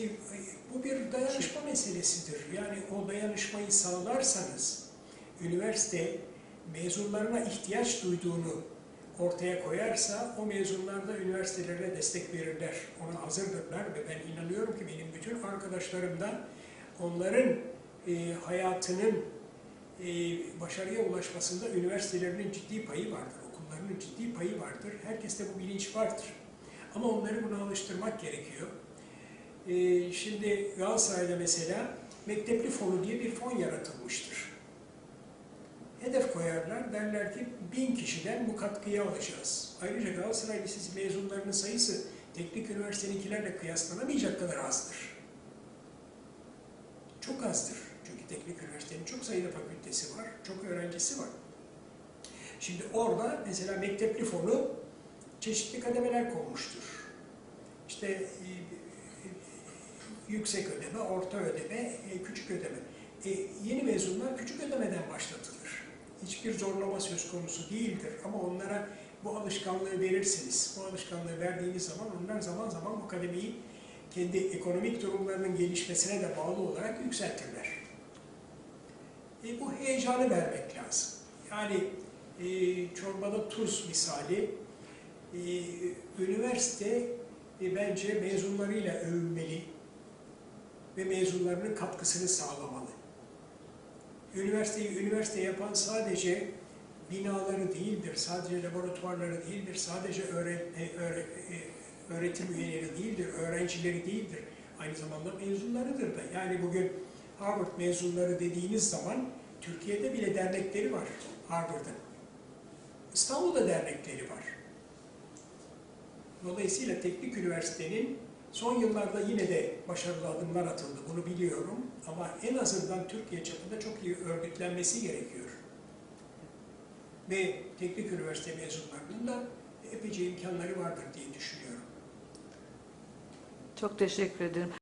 e, bu bir dayanışma meselesidir. Yani o dayanışmayı sağlarsanız üniversite mezunlarına ihtiyaç duyduğunu ortaya koyarsa o mezunlar da üniversitelere destek verirler. Ona hazırdırlar ve ben inanıyorum ki benim bütün arkadaşlarımdan onların e, hayatının e, başarıya ulaşmasında üniversitelerinin ciddi payı vardır, okullarının ciddi payı vardır. Herkeste bu bilinç vardır. Ama onları buna alıştırmak gerekiyor. E, şimdi Galatasaray'da mesela mektepli fonu diye bir fon yaratılmıştır. Hedef koyarlar, derler ki bin kişiden bu katkıyı alacağız. Ayrıca Galatasaray Lisesi mezunlarının sayısı teknik üniversiteninkilerle kıyaslanamayacak kadar azdır. Çok azdır. Çünkü teknik üniversitenin çok sayıda fakültesi var, çok öğrencisi var. Şimdi orada mesela mektepli fonu çeşitli kademeler konmuştur. İşte e, yüksek ödeme, orta ödeme, e, küçük ödeme. E, yeni mezunlar küçük ödemeden başlatılır. Hiçbir zorlama söz konusu değildir ama onlara bu alışkanlığı verirsiniz. Bu alışkanlığı verdiğiniz zaman onlar zaman zaman bu kademeyi kendi ekonomik durumlarının gelişmesine de bağlı olarak yükseltirler. E, bu heyecanı vermek lazım. Yani e, çorbada tuz misali, e, üniversite e, bence mezunlarıyla övünmeli ve mezunlarının katkısını sağlamalı. Üniversiteyi üniversite yapan sadece binaları değildir, sadece laboratuvarları değildir, sadece e, e, öğretim üyeleri değildir, öğrencileri değildir. Aynı zamanda mezunlarıdır da. Yani bugün Harvard mezunları dediğiniz zaman Türkiye'de bile dernekleri var Harvard'ın. İstanbul'da dernekleri var. Dolayısıyla teknik üniversitenin son yıllarda yine de başarılı adımlar atıldı. Bunu biliyorum. Ama en azından Türkiye çapında çok iyi örgütlenmesi gerekiyor. Ve teknik üniversite mezunlarının da epeyce imkanları vardır diye düşünüyorum. Çok teşekkür ederim.